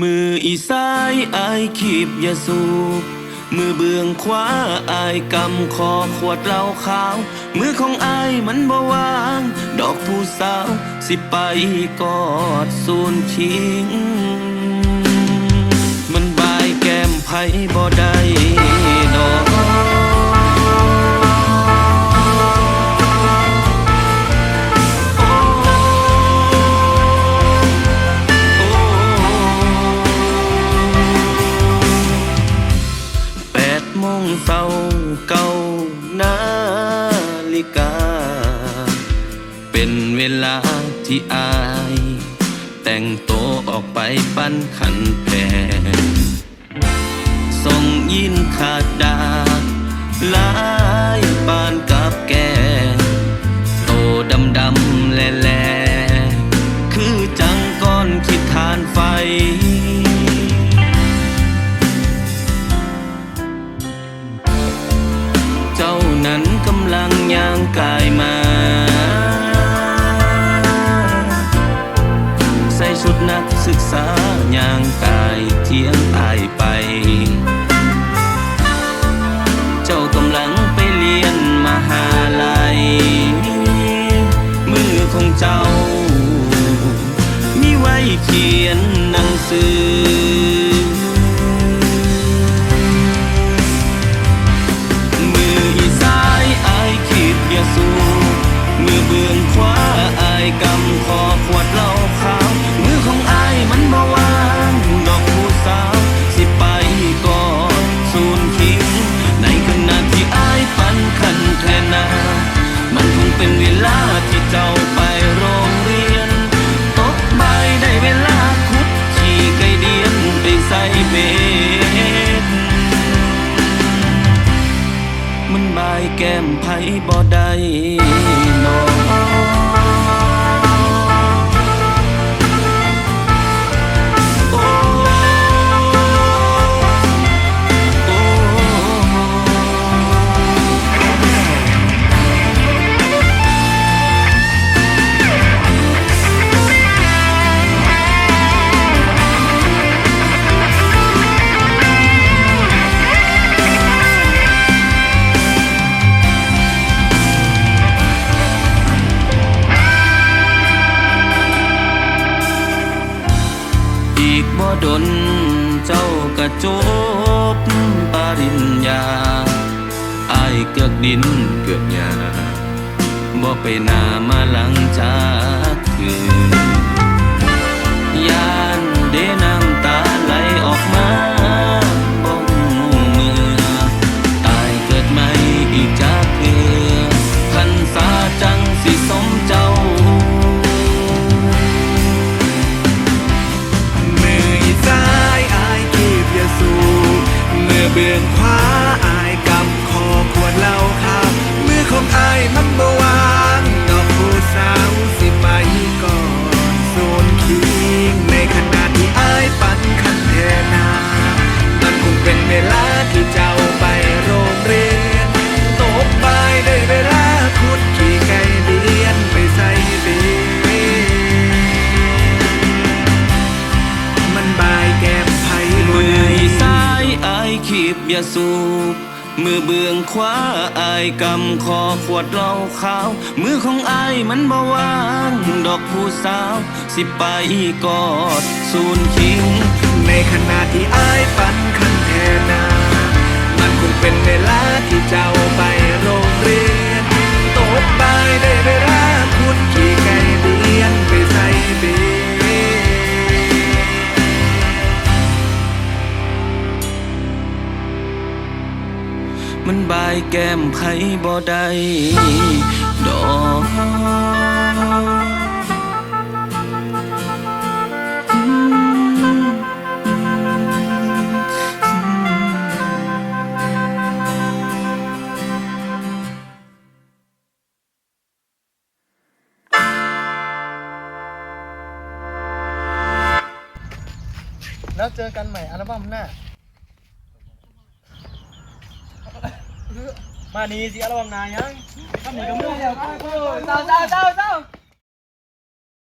มืออีซ้ายอายขีบยาสูบมือเบื้องขวาอายกำคอขวดเหล้าขาว มือของอายมันบ่วาง ดอกผู้สาว สิไปกอดสูนชิง มันบายแก้มไผบ่ได้ ลาที่อาย แต่งโตวออกไปปั้นขันแพงส่งยินขาดดาหลายปานกับแกงโตดำดำๆแลแลคือจังก้อนคิดทานไฟเจ้านั้นกำลังย่างกายมา สุดนักศึกษาย่างกายเที่ยงอายไป ม ดนเจ้ากระจบปริญญาอายเกือกดินเกือกหญ้าบ่ไปนามาหลังจา มืายขีบยาสูบมือเบื้องขวาอายกำคอขวดเหล้าขาว มือของอายมันบ่วาง ดอกผู้สาว สิไปกอด สูนคิง มันบายแก้มไผบ่ได้ดอกแล้วเจอกันใหม่อัลบั้มหน้า มานี่สิอารมณ์นายยังทำหนีกับมึงเจ้วเจ้าเจ้าเจ้า